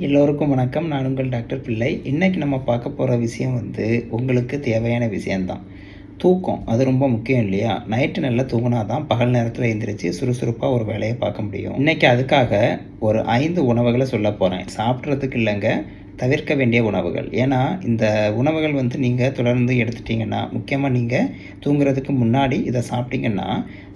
எல்லோருக்கும் வணக்கம். நான் உங்கள் டாக்டர் பிள்ளை. இன்றைக்கி நம்ம பார்க்க போகிற விஷயம் வந்து உங்களுக்கு தேவையான விஷயந்தான் தூக்கம் அது ரொம்ப முக்கியம் இல்லையா? நைட்டு நல்லா தூங்கினா தான் பகல் நேரத்தில் எழுந்திரிச்சு சுறுசுறுப்பாக ஒரு வேலையை பார்க்க முடியும். இன்றைக்கி அதுக்காக ஒரு ஐந்து உணவுகளை சொல்ல போகிறேன் சாப்பிட்றதுக்கு இல்லைங்க தவிர்க்க வேண்டிய உணவுகள். ஏன்னா இந்த உணவுகள் வந்து நீங்கள் தொடர்ந்து எடுத்துட்டிங்கன்னா முக்கியமாக நீங்கள் தூங்குறதுக்கு முன்னாடி இதை சாப்பிட்டீங்கன்னா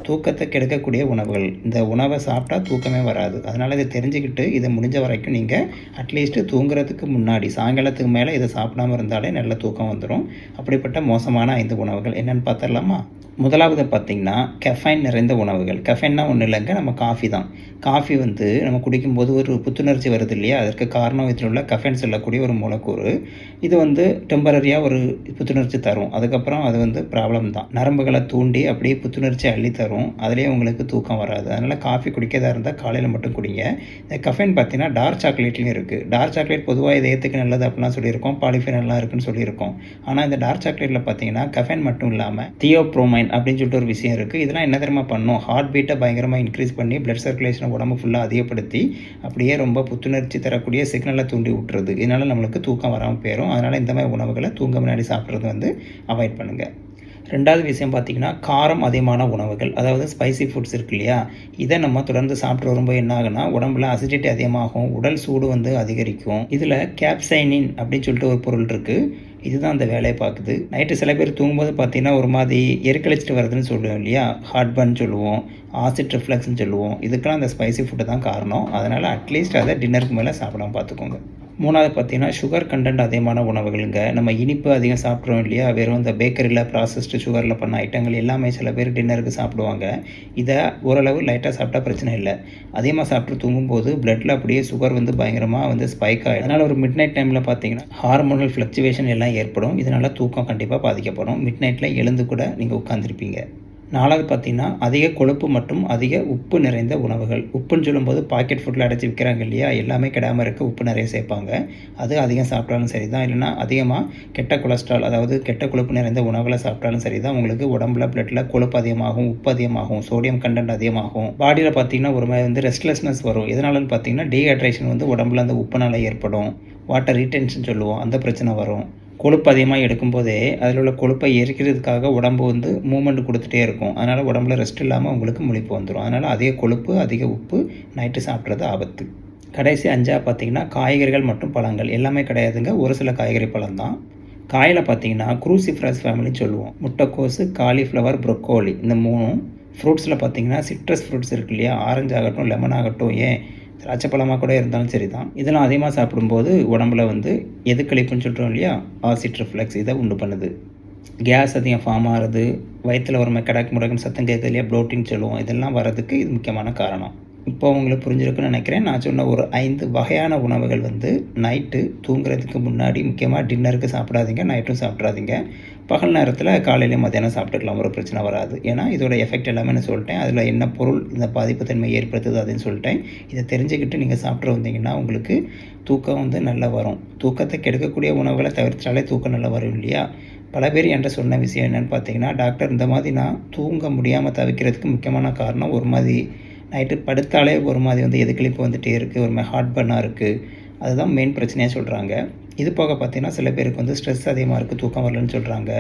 தூக்கத்தை கெடுக்கக்கூடிய உணவுகள். இந்த உணவை சாப்பிட்டா தூக்கமே வராது. அதனால் இதை தெரிஞ்சுக்கிட்டு இதை முடிஞ்ச வரைக்கும் நீங்கள் அட்லீஸ்ட்டு தூங்குறதுக்கு முன்னாடி சாயங்காலத்துக்கு மேலே இதை சாப்பிடாம இருந்தாலே நல்ல தூக்கம் வந்துடும் அப்படிப்பட்ட மோசமான ஐந்து உணவுகள். என்னென்னு பார்த்துடலாமா? முதலாவது பார்த்திங்கன்னா கெஃபைன் நிறைந்த உணவுகள். கெஃபைன்னா ஒன்றும் இல்லைங்க நம்ம காஃபி தான். காஃபி வந்து நம்ம குடிக்கும்போது ஒரு புத்துணர்ச்சி வருது இல்லையா? அதற்கு காரணம் இதில் உள்ள கஃபைன் சொல்லக்கூடிய ஒரு மூலக்கூறு. இது வந்து டெம்பரரியாக ஒரு புத்துணர்ச்சி தரும். அதுக்கப்புறம் அது வந்து ப்ராப்ளம் தான். நரம்புகளை தூண்டி அப்படியே புத்துணர்ச்சி அள்ளி தரும். அதுலேயே உங்களுக்கு தூக்கம் வராது. அதனால் காஃபி குடிக்கதாக இருந்தால் காலையில் மட்டும் குடிங்க. இந்த கஃபைன் பார்த்தீங்கன்னா டார்க் சாக்லேட்லேயும் இருக்குது டார்க் சாக்லேட் பொதுவாக இதயத்துக்கு நல்லது அப்படிலாம் சொல்லியிருக்கோம். பாலிஃபினல்லாம் இருக்குன்னு சொல்லியிருக்கோம். ஆனால் இந்த டார்க் சாக்லேட்டில் பார்த்தீங்கன்னா கஃபைன் மட்டும் இல்லாமல் தியோப்ரோமைன் அப்படின்னு சொல்லிட்டு ஒரு விஷயம் இருக்குது இதெல்லாம் என்ன தெரியுமா பண்ணும் ஹார்ட் பீட்டை பயங்கரமாக இன்க்ரீஸ் பண்ணி பிளட் சர்க்குலேஷனை உடம்பு ஃபுல்லாக அதிகப்படுத்தி அப்படியே ரொம்ப புத்துணர்ச்சி தரக்கூடிய சிக்னலை தூண்டி விட்டுறது. இதனால் நம்மளுக்கு தூக்கம் வராமல் போயிடும் அதனால் இந்த மாதிரி உணவுகளை தூங்க முன்னாடி சாப்பிட்றது வந்து அவாய்ட் பண்ணுங்கள் ரெண்டாவது விஷயம் பார்த்திங்கன்னா காரம் அதிகமான உணவுகள். அதாவது ஸ்பைசி ஃபுட்ஸ் இருக்கு இல்லையா? இதை நம்ம தொடர்ந்து சாப்பிட்டு வரும்போது என்ன ஆகுனா உடம்புல அசிடிட்டி அதிகமாகும் உடல் சூடு வந்து அதிகரிக்கும். இதில் கேப்சைனின் அப்படின்னு சொல்லிட்டு ஒரு பொருள் இருக்குது இதுதான் அந்த வேலையை பார்க்குது. நைட்டு சில பேர் தூங்கும்போது பார்த்தீங்கன்னா ஒரு மாதிரி எருக்கழிச்சிட்டு வருதுன்னு சொல்லுவோம் இல்லையா? ஹார்ட்பர்ன் சொல்லுவோம் ஆசிட் ரிஃப்ளக்ஸ்னு சொல்லுவோம். இதுக்கெல்லாம் அந்த ஸ்பைசி ஃபுட்டு தான் காரணம். அதனால் அட்லீஸ்ட் அதை டின்னருக்கு மேலே சாப்பிடாம பார்த்துக்கோங்க. மூணாவது பார்த்தீங்கன்னா சுகர் கண்டென்ட் அதிகமான உணவுகளுங்க. நம்ம இனிப்பு அதிகம் சாப்பிட்றோம் இல்லையா? வெறும் இந்த பேக்கரியில் ப்ராசஸ்டு சுகரில் பண்ண ஐட்டங்கள் எல்லாமே சில பேர் டின்னருக்கு சாப்பிடுவாங்க. இதை ஓரளவு லைட்டாக சாப்பிட்டா பிரச்சனை இல்லை. அதிகமாக சாப்பிட்டு தூங்கும்போது பிளட்டில் அப்படியே சுகர் வந்து பயங்கரமாக வந்து ஸ்பைக் ஆகிடும் அதனால் ஒரு மிட் நைட் டைமில் பார்த்தீங்கன்னா ஹார்மோனல் ஃப்ளக்சுவேஷன் எல்லாம் ஏற்படும். இதனால் தூக்கம் கண்டிப்பாக பாதிக்கப்படும். மிட் நைட்டில் எழுந்து கூட நீங்கள் உட்காந்துருப்பீங்க நாலாவது பார்த்திங்கன்னா அதிக கொழுப்பு மற்றும் அதிக உப்பு நிறைந்த உணவுகள். உப்புன்னு சொல்லும்போது பாக்கெட் ஃபுட்டில் அடைச்சி விற்கிறாங்க இல்லையா? எல்லாமே கிடாமல் இருக்க உப்பு நிறைய சேர்ப்பாங்க. அது அதிகம் சாப்பிட்டாலும் சரி தான் இல்லைனா அதிகமாக கெட்ட கொலஸ்ட்ரால் அதாவது கெட்ட கொழுப்பு நிறைந்த உணவுகளை சாப்பிட்டாலும் சரி தான் உங்களுக்கு உடம்புல பிளட்டில் கொழுப்பு அதிகமாகும் உப்பு அதிகமாகும் சோடியம் கண்டென்ட் அதிகமாகும். பாடியில் பார்த்திங்கன்னா ஒரு மாதிரி வந்து ரெஸ்ட்லெஸ்னஸ் வரும். எதனாலன்னு பார்த்தீங்கன்னா டீஹைட்ரேஷன் வந்து உடம்புல அந்த உப்புனால ஏற்படும். வாட்டர் ரீடென்ஷன் சொல்லுவோம். அந்த பிரச்சனை வரும். கொழுப்பு அதிகமாக எடுக்கும்போதே அதில் உள்ள கொழுப்பை எரிக்கிறதுக்காக உடம்பு வந்து மூமெண்ட் கொடுத்துட்டே இருக்கும். அதனால் உடம்புல ரெஸ்ட் இல்லாமல் உங்களுக்கு முழிப்பு வந்துடும் அதனால் அதிக கொழுப்பு அதிக உப்பு நைட்டு சாப்பிட்றது ஆபத்து. கடைசி அஞ்சாக பார்த்தீங்கன்னா காய்கறிகள் மற்றும் பழங்கள். எல்லாமே கிடையாதுங்க. ஒரு சில காய்கறி பழம் தான். காயில் பார்த்தீங்கன்னா குரூசிஃப்ரஸ் ஃபேமிலின்னு சொல்லுவோம். முட்டைக்கோசு காலிஃப்ளவர் ப்ரொக்கோலி இந்த மூணும் ஃப்ரூட்ஸில் பார்த்தீங்கன்னா சிட்ரஸ் ஃப்ரூட்ஸ் இருக்கு இல்லையா? ஆரஞ்சு ஆகட்டும் லெமன் ஆகட்டும். ஏன்? திராட்சை பழமாக கூட இருந்தாலும் சரி தான் இதெல்லாம் அதிகமாக சாப்பிடும்போது உடம்புல வந்து எதுக்களிப்புன்னு சொல்கிறோம் இல்லையா? ஆசிட் ரிஃப்ளெக்ஸ் இதை உண்டு பண்ணுது. கேஸ் அதிகம் ஃபார்ம் ஆகிறது வயிற்றில் ஒரு கடக்கு முடக்குன்னு சத்தம் கேட்குது இல்லையா? ப்ளோட்டின்னு சொல்லுவோம். இதெல்லாம் வர்றதுக்கு இது முக்கியமான காரணம். இப்போ உங்களுக்கு புரிஞ்சிருக்குன்னு நினைக்கிறேன். நான் சொன்ன ஒரு ஐந்து வகையான உணவுகள் வந்து நைட்டு தூங்குறதுக்கு முன்னாடி முக்கியமாக டின்னருக்கு சாப்பிடாதீங்க நைட்டும் சாப்பிட்றாதீங்க பகல் நேரத்தில் காலையிலேயும் மத்தியானம் சாப்பிட்டுக்கலாம் ஒரு பிரச்சனை வராது. ஏன்னா இதோட எஃபெக்ட் எல்லாமே நான் சொல்லிட்டேன். அதில் என்ன பொருள் இந்த பாதிப்பு தன்மை ஏற்படுத்துது அப்படின்னு சொல்லிட்டேன். இதை தெரிஞ்சுக்கிட்டு நீங்கள் சாப்பிட்டு வந்தீங்கன்னா உங்களுக்கு தூக்கம் வந்து நல்லா வரும். தூக்கத்தை கெடுக்கக்கூடிய உணவுகளை தவிர்த்தாலே தூக்கம் நல்லா வரும் இல்லையா? பல பேர் என்கிட்ட சொன்ன விஷயம் என்னென்னு பார்த்தீங்கன்னா டாக்டர் இந்த மாதிரி நான் தூங்க முடியாமல் தவிக்கிறதுக்கு முக்கியமான காரணம் ஒரு மாதிரி நைட்டு படுத்தாலே ஒரு மாதிரி வந்து எதுக்களிப்பு வந்துகிட்டே இருக்குது ஒரு மாதிரி ஹார்ட் பர்னாக இருக்குது அதுதான் மெயின் பிரச்சனையாக சொல்கிறாங்க இது போக பார்த்தீங்கன்னா சில பேருக்கு வந்து ஸ்ட்ரெஸ் அதிகமாக இருக்குது தூக்கம் வரலன்னு சொல்கிறாங்க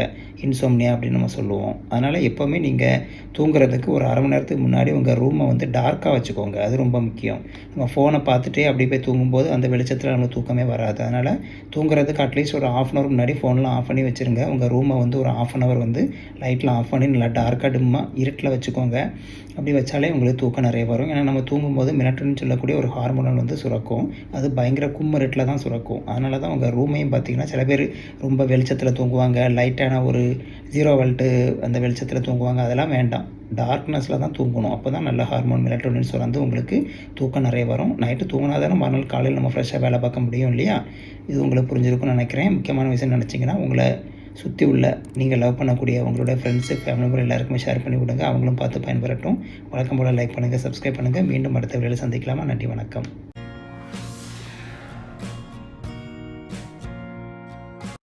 இன்சோம்னியா அப்படின்னு நம்ம சொல்லுவோம். அதனால் எப்போவுமே நீங்கள் தூங்குறதுக்கு ஒரு அரை மணி நேரத்துக்கு முன்னாடி உங்கள் ரூமை வந்து டார்க்காக வச்சுக்கோங்க. அது ரொம்ப முக்கியம். நம்ம ஃபோனை பார்த்துட்டே அப்படி போய் தூங்கும்போது அந்த வெளிச்சத்தில் நம்மளுக்கு தூக்கமே வராது. அதனால் தூங்குறதுக்கு அட்லீஸ்ட் ஒரு ஆஃப் அன் ஹவர் முன்னாடி ஃபோன்லாம் ஆஃப் பண்ணி வச்சுருங்க. உங்கள் ரூமை வந்து ஒரு ஆஃப் அன் ஹவர் வந்து லைட்லாம் ஆஃப் பண்ணி நல்லா டார்க்காக டிம்மாக இருட்டில் வச்சுக்கோங்க. அப்படி வச்சாலே உங்களுக்கு தூக்கம் நிறைய வரும். ஏன்னா நம்ம தூங்கும்போது மினட்டுன்னு சொல்லக்கூடிய ஒரு ஹார்மோனல் வந்து சுரக்கும். அது பயங்கர கும்மரட்டில் தான் சுரக்கும். அதனால தான் உங்கள் ரூமையும் பார்த்திங்கன்னா சில பேர் ரொம்ப வெளிச்சத்தில் தூங்குவாங்க. லைட்டான ஒரு ஜீரோ வெல்ட்டு அந்த வெளிச்சத்தில் தூங்குவாங்க. அதெல்லாம் வேண்டாம். டார்க்னஸில் தான் தூங்கணும். அப்போ தான் நல்ல ஹார்மோன் மெலட்டோனின் வந்து உங்களுக்கு தூக்கம் நிறைய வரும். நைட்டு தூங்கினா தானே மறுநாள் காலையில் நம்ம ஃப்ரெஷ்ஷாக வேலை பார்க்க முடியும் இல்லையா? இது உங்களுக்கு புரிஞ்சிருக்கும்னு நினைக்கிறேன். முக்கியமான விஷயம் நினச்சிங்கன்னா உங்களை சுற்றி உள்ள நீங்கள் லவ் பண்ணக்கூடிய உங்களுடைய ஃப்ரெண்ட்ஸு ஃபேமிலி மெம்பர் எல்லாருக்குமே ஷேர் பண்ணி விடுங்க. அவங்களும் பார்த்து பயன்பெறட்டும். வழக்கம் போல் லைக் பண்ணுங்கள் சப்ஸ்கிரைப் பண்ணுங்கள் மீண்டும் அடுத்த வேலையில் சந்திக்கலாமா? நன்றி வணக்கம்.